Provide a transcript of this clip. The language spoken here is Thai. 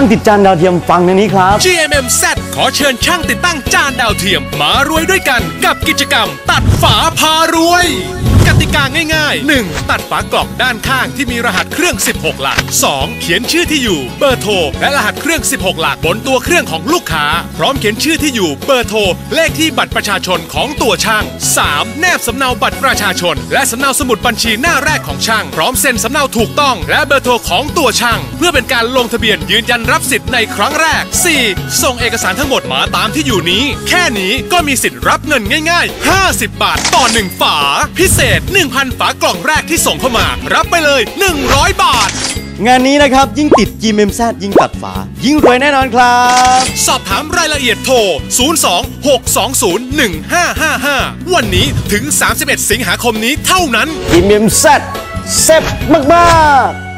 างติดจานดาวเทียมฟังในนี้ครับ GMMZ ขอเชิญช่างติดตั้งจานดาวเทียม มารวยด้วยกันกับกิจกรรม ตัดฝาพารวย กติกาง่ายๆ 1. ตัดฝากล่องด้านข้างที่มีรหัสเครื่อง 16 หลัก 2. เขียนชื่อที่อยู่ เบอร์โทร และรหัสเครื่อง 16 หลักบนตัวเครื่องของลูกค้า พร้อมเขียนชื่อที่อยู่ เบอร์โทร เลขที่บัตรประชาชนของตัวช่าง 3. แนบสำเนาบัตรประชาชน และสำเนาสมุดบัญชีหน้าแรกของช่าง พร้อมเซ็นสำเนาถูกต้อง และเบอร์โทรของตัวช่าง เพื่อเป็นการลงทะเบียนยืนยันรับสิทธิ์ในครั้งแรก 4. ส่งเอกสารทั้งหมดมาตามที่อยู่นี้ แค่นี้ก็มีสิทธิ์รับเงินง่าย ๆ 50 บาท ต่อ 1 ฝา พิเศษ1,000 ฝากล่องแรกที่ส่งเข้ามา รับไปเลย 100 บาท งานนี้นะครับ ยิ่งติด GMMZ ยิ่งตัดฝา ยิ่งรวยแน่นอนครับ สอบถามรายละเอียดโทร 02-620-1555 วันนี้ถึง 31 สิงหาคมนี้เท่านั้น GMMZ เซ็บมากๆ